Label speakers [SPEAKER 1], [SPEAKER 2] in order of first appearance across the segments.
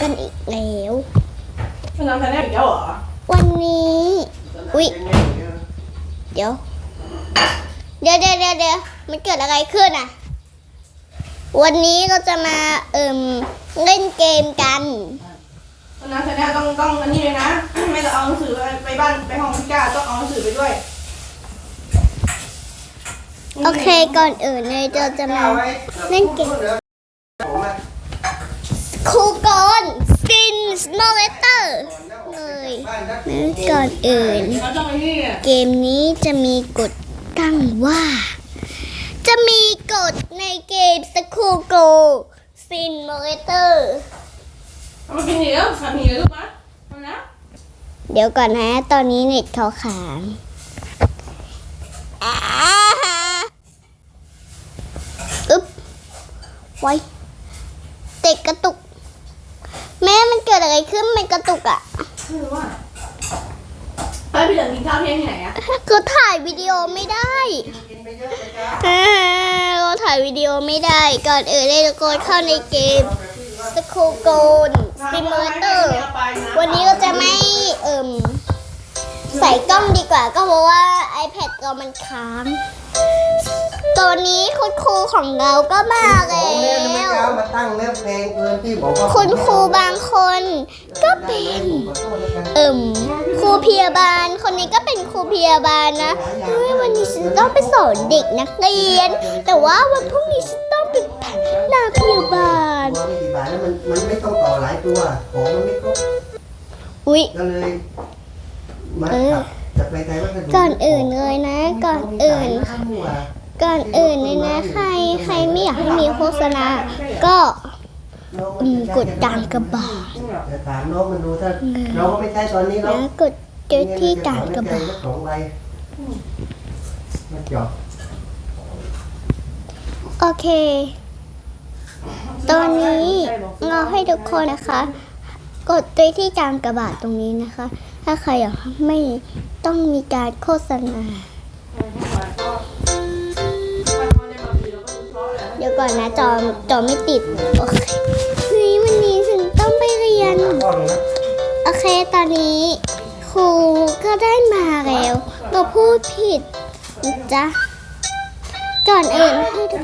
[SPEAKER 1] กันอีกแล้ว
[SPEAKER 2] เป็นน้ำแท้อีกแล้วเหรอ
[SPEAKER 1] วันนี้ อุ๊ย เดี๋ยว เดี๋ยวเดี๋ยวเดี๋ยวเดี๋ยวมันเกิดอะไรขึ้นอะ วันนี้เราจะมาเอิ่มเล่นเกมกัน
[SPEAKER 2] เป็นน้ำแท้ต้องต้องอันนี้เลยนะ ไม่ต้องเอาหนังสือไปบ้านไปห้องพี่ก้าต้องเอาหนังสือไปด้วย
[SPEAKER 1] โอเคก่อนอื่นเลยเราจะมาเล่นเกม ครูกอนสปินสโนเลเตอร์เลยนะก่อนอื่น
[SPEAKER 2] เราต้องไปที่
[SPEAKER 1] เกมนี้จะมีกฎตั้งว่า จะมีกฎในเกมสคูโกซินโมเตอร์
[SPEAKER 2] เอามากินเหนียวทำเหนียวลูกมะทำนะ
[SPEAKER 1] เดี๋ยวก่อนนะ ตอนนี้เน็ตเขาขางอ่าอึ๊บไว้เตะกระตุกแม่มันเกิด อะไรขึ้นมันกระตุกอะ
[SPEAKER 2] คือว่าไปพี่เหลืองกินข้าวเที่ยงที่ไหนอะ
[SPEAKER 1] ก็ถ่ายวิดีโอไม่ได้อ่าเราถ่ายวิดีโอไม่ได้ ก่อนอื่นเลยตะโกนเข้าในเกมสคูโกนซิมูเลเตอร์ วันนี้เราจะไม่เอิ่มใส่กล้องดีกว่าก็เพราะว่า iPad เรามันค้าง ตอนนี้คุณครูของเราก็มาแล้
[SPEAKER 3] ผมเนี่ยไม่
[SPEAKER 1] ว
[SPEAKER 3] กล้ามาตั้งเนื้อเพลงเกินที่บอกว่า
[SPEAKER 1] คุณครูบางคน ก็เป็น
[SPEAKER 3] ขอโทษแล้วกัน
[SPEAKER 1] เอิ่มครูพยาบาล คนนี้ก็เป็นครูพยาบาลนะเฮ้ยวันนี้ฉันต้องไปสอนเด็กนักเรียน แต่ว่าวันพรุ่งนี้ฉันต้องเป็นนางพยาบาล
[SPEAKER 3] ตัวไม่กี่บาทแล้วมันมันไม่ต้องต่อหลายตัว ของมันไม่ครบ
[SPEAKER 1] อุ๊ย
[SPEAKER 3] ก็เลยมา
[SPEAKER 1] เออ
[SPEAKER 3] ขับจะไปไทยวัสดุ
[SPEAKER 1] ก่อนอื่นเลยนะ ก่อนอื่น ก่อนอื่นเลยนะใครใครไม่อยากให้มีโฆษณา ก็อืมกดกลางกระบาด
[SPEAKER 3] จะถามน้องมันดูถ้าน้องก็ไม่ใช่ตอนนี้น้อง
[SPEAKER 1] นะกดเจอที่กลางกระบาด
[SPEAKER 3] สองใบมันจบ
[SPEAKER 1] โอเค ตอนนี้เราให้ทุกคนนะคะ กดไปที่กลางกระบาดตรงนี้นะคะ ถ้าใครอยากไม่ต้องมีการโฆษณาเก่อนนะจอจอไม่ติดโอเคเฮ้วันนี้ฉันต้องไปเรียน
[SPEAKER 3] ข้อหนึงนะ
[SPEAKER 1] โอเคตอนนี้ ครูก็ได้มาแล้วเราพูดผิดนะจ๊ะก่อนอื่นให้ทุก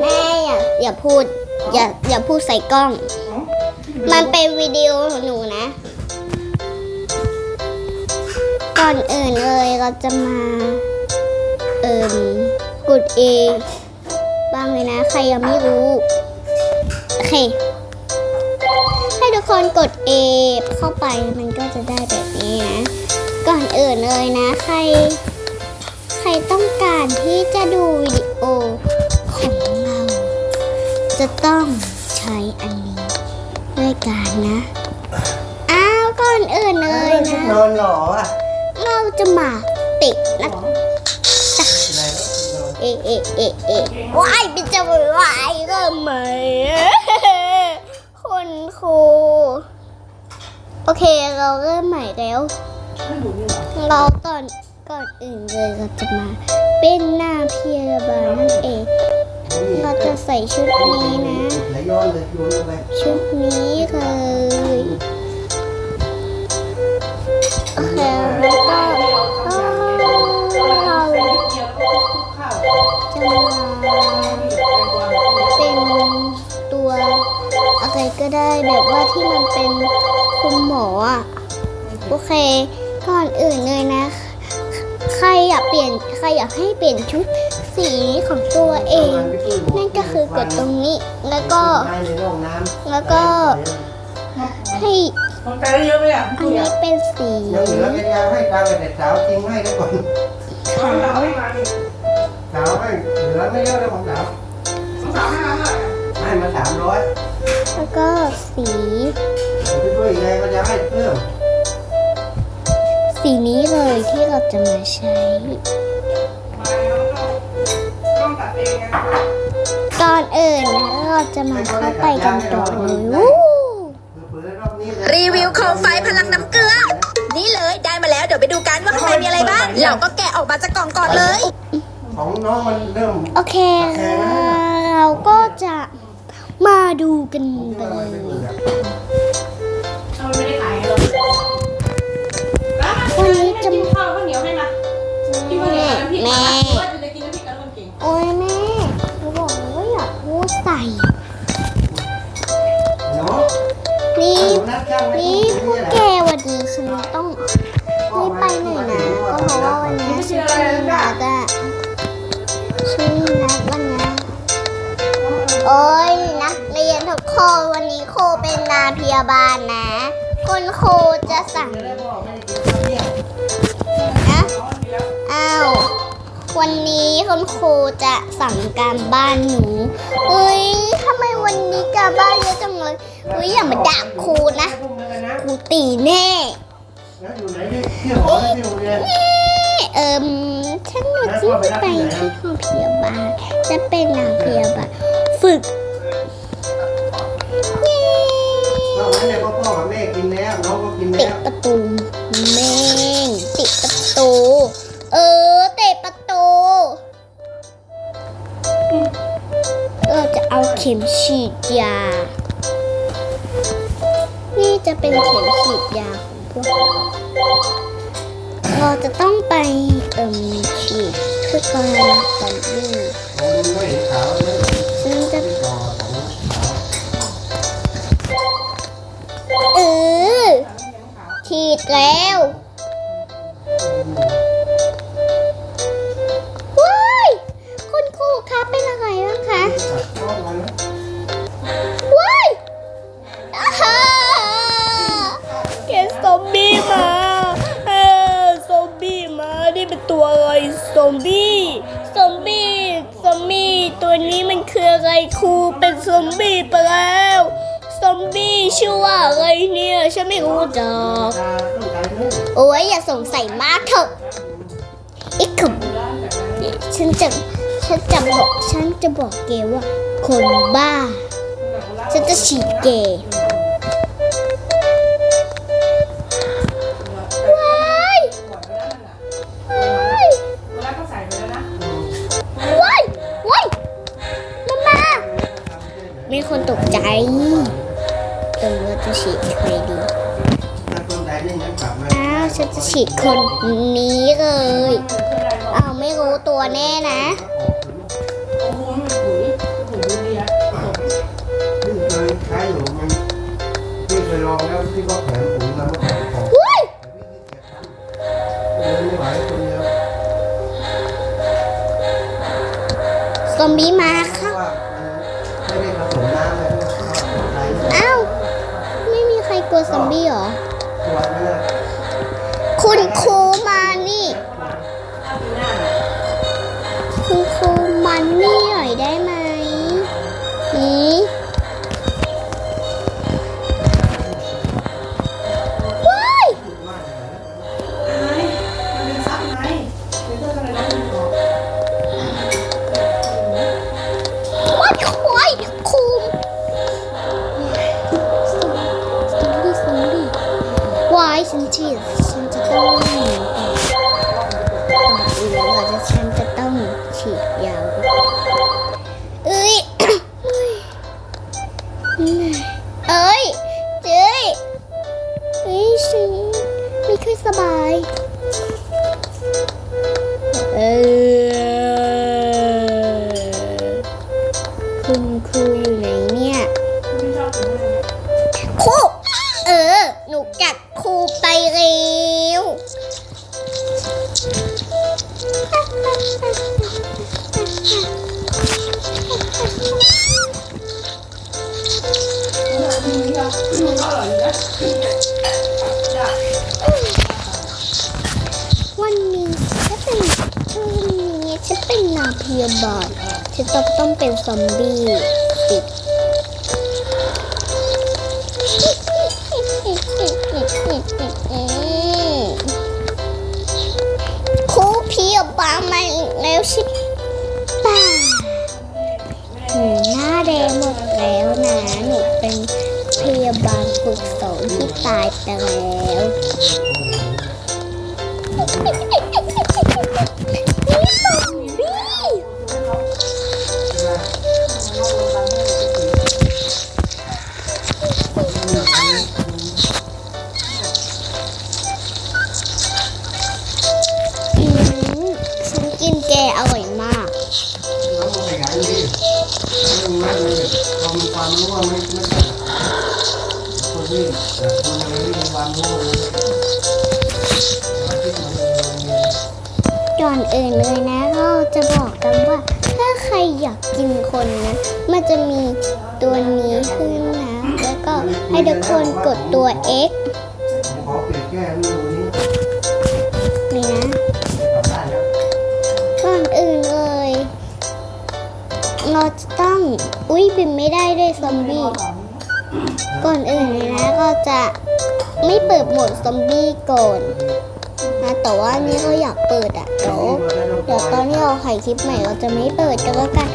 [SPEAKER 1] แม่อย่าอย่าพูด อย่าอย่าพูดใส่กล้อง มันเป็นวิดีโอของหนูนะ ก่อนอื่นเลยเราจะมา เอิ่มกด A บ้างเลยนะ ใครยังไม่รู้ โอเค ให้ทุกคนกด A เข้าไปมันก็จะได้แบบนี้นะ ก่อนอื่นเลยนะ ใคร ใครต้องการที่จะดูวิดีโอของเรา จะต้องใช้อันนี้ด้วยกันนะ อ้าว ก่อนอื่นเลยนะ
[SPEAKER 3] นอนหล่ออะ
[SPEAKER 1] เราจะมาติดนะ เอะเอะเอเอะว้ายเป็นจะวายเริ่มไหมคุณครูโอเคเราเริ่มใหม่แล้ว เราตอนก่อนอื่นเลยเราจะมา เป็นหน้าพยาบาลนั่นเองเราจะใส่ชุดนี้นะชุดนี้เลยโอเคแล้วก็ เป็นตัวอะไรก็ได้แบบว่าที่มันเป็นคุณหมออะ โอเค ก่อนอื่นเลยนะ ใครอยากเปลี่ยนใครอยากให้เปลี่ยนชุดสีของตัวเอง นั่นก็คือกดตรงนี้ แล้วก็
[SPEAKER 3] ได้ในห้องน้ำ
[SPEAKER 1] แล้วก็ให้
[SPEAKER 2] ของแต่เยอะไหมอะ
[SPEAKER 1] อันนี้เป็นสี
[SPEAKER 3] ยังเหลือเป็นยาให้กลางกับแต่สาวจริงให้ได้ก่อน
[SPEAKER 2] ขาวให้มาดิ
[SPEAKER 3] สาวให้เหลือไม่เยอะเลยของสาว
[SPEAKER 2] สาวให้มาเท่าไหร่
[SPEAKER 3] ให้มาสามร้อย
[SPEAKER 1] แล้วก็สี
[SPEAKER 3] พี่ช่วยยังไงก็จะให้เพิ่ม
[SPEAKER 1] สีนี้เลยที่เราจะมาใช้
[SPEAKER 2] มาต้องตัดเองไง
[SPEAKER 1] ก่อนอื่นนะเราจะมาเข้าไปกันก่อนเลยวู้
[SPEAKER 3] เผื่อๆรอบนี้เลย
[SPEAKER 4] รีวิวโคมไฟพลังน้ำเกลือ นี่เลยได้มาแล้วเดี๋ยวไปดูกันว่าข้างในมีอะไรบ้าง เราก็แกะออกมาจากกล่องก่อนเลย
[SPEAKER 3] ของน้องมันเริ่ม
[SPEAKER 1] โอเคเราก็จะมาดูกันไปเลย
[SPEAKER 2] เอามันไม่ได้ขายให้เราแล้วมันจะกินข้าวข้าวเหนียวให้มากินข้าวเหนียวน้ำพริกมาว่าจะกินน้ำพริกกับคนเก่ง
[SPEAKER 1] โอ้ยแม่หนูบอกว่าอย่าพูดใส่
[SPEAKER 3] เนาะ
[SPEAKER 1] นี่
[SPEAKER 3] นัดช่างไว้
[SPEAKER 1] นี่ อ้ยนักเรียนทุกคนวันนี้ครูเป็นนาพยาบาลนะ คุณครูจะสั่ง
[SPEAKER 3] นะ
[SPEAKER 1] อ้าววันนี้คุณครูจะสั่งการบ้านหนูเฮ้ยทำไมวันนี้การบ้านเยอะจังเลยเฮ้ยอย่ามาด่าครูนะครูตีแน่
[SPEAKER 3] แล้วอยู่ไหนที่ที่หอที่โรง
[SPEAKER 1] เอิมฉันหนูจะไปที่ห้องพยาบาลจะเป็นนางพยาบาล ฝึกเย้
[SPEAKER 3] นอกนั้นเนี่ยพ่อพ่อกับแม่กินแล้วน้องก็กิน
[SPEAKER 1] ติ
[SPEAKER 3] แล้
[SPEAKER 1] ด
[SPEAKER 3] ว
[SPEAKER 1] ประตูแม่งติดประตู เออเตะประตูเราจะเอาเข็มฉีดยา นี่จะเป็นเข็มฉีดยาของพวกเราเราจะต้องไปเอิ่มฉีดเพื่อการซอมบี้
[SPEAKER 3] ผมดูไม่เห็นขาวเลย
[SPEAKER 1] ฉันจะ
[SPEAKER 3] ที่ต่อองขาว
[SPEAKER 1] เออฉีดแล้วว้ายคุณครูคะเป็นอะไรบ้างคะว้ายอาฮ่าเกซอมบี้มาเออซอมบี้มานี่เป็นตัวอะไรซอมบี้ซอมบี้ซอมบี้ตัวนี้มัน อะไรครูเป็นซอมบี้ไปแล้วซอมบี้ชื่อว่าอะไรเนี่ยฉันไม่รู้จักโอ้ยอย่าสงสัยมากเถอะอีกขบฉันจะฉันจะบอกฉันจะบอกเกว่าคนบ้า ฉันจะฉีดเก
[SPEAKER 2] เอ
[SPEAKER 1] อเราจะฉีดใครดี
[SPEAKER 3] ถ้าต้นใดนี่ยังกลับมา
[SPEAKER 1] อ้าวฉันจะฉีดคนนี้เลย เอ้าไม่รู้ตัวแน่นะ
[SPEAKER 2] โอ้โหมันปุ๋ยปุ๋ยดีอะ
[SPEAKER 3] ที่เคยใช้อยู่มันที่เคยลองแล้วที่เขาแถมปุ๋ยมาเมื่อก่อนของ
[SPEAKER 1] ว้าย
[SPEAKER 3] เดินไม่ไหวคนเดียว
[SPEAKER 1] ซอมบี้มาค่ะ ซอมบี้เหรอ
[SPEAKER 3] ว้า
[SPEAKER 1] ยฉันฉีดฉันจะต้องหนีก่อนก่อนอื่นเราจะฉันจะต้องฉีดยาก่อนเอ้ยเอ้ยเอ้ยเจ้ยเอ้ยฉันไม่ค่อยสบายเออ อ
[SPEAKER 2] อร่
[SPEAKER 1] อ
[SPEAKER 2] ยนะ
[SPEAKER 1] วันนี้ฉันเป็นวันนี้ฉันเป็นนาพยาบาลฉันต้องต้องเป็นซอมบี้ อนที่
[SPEAKER 3] ที่แต่คนอะไรที่มีความรู้เลยคิดมันเลย
[SPEAKER 1] ก่อนอื่นเลยนะเราจะบอกกันว่า ถ้าใครอยากกินคนนะ มันจะมีตัวนี้ขึ้นนะ แล้วก็ให้ทุกคนกดตัว X
[SPEAKER 3] ผมขอเปลี่ยนแก้ดูนี้
[SPEAKER 1] นี่นะ
[SPEAKER 3] กลับได้แล้ว
[SPEAKER 1] ก่อนอื่นเลยเราจะต้อง อุ้ยบินไม่ได้ด้วยซอมบี้ ก่อนอื่นเลยนะก็จะไม่เปิดโหมดซอมบี้ก่อนนะแต่ว่านี่เราอยากเปิดอะเดี๋ยวเดี๋ยวตอนที่เราถ่ายคลิปใหม่เราจะไม่เปิดก็แล้วกัน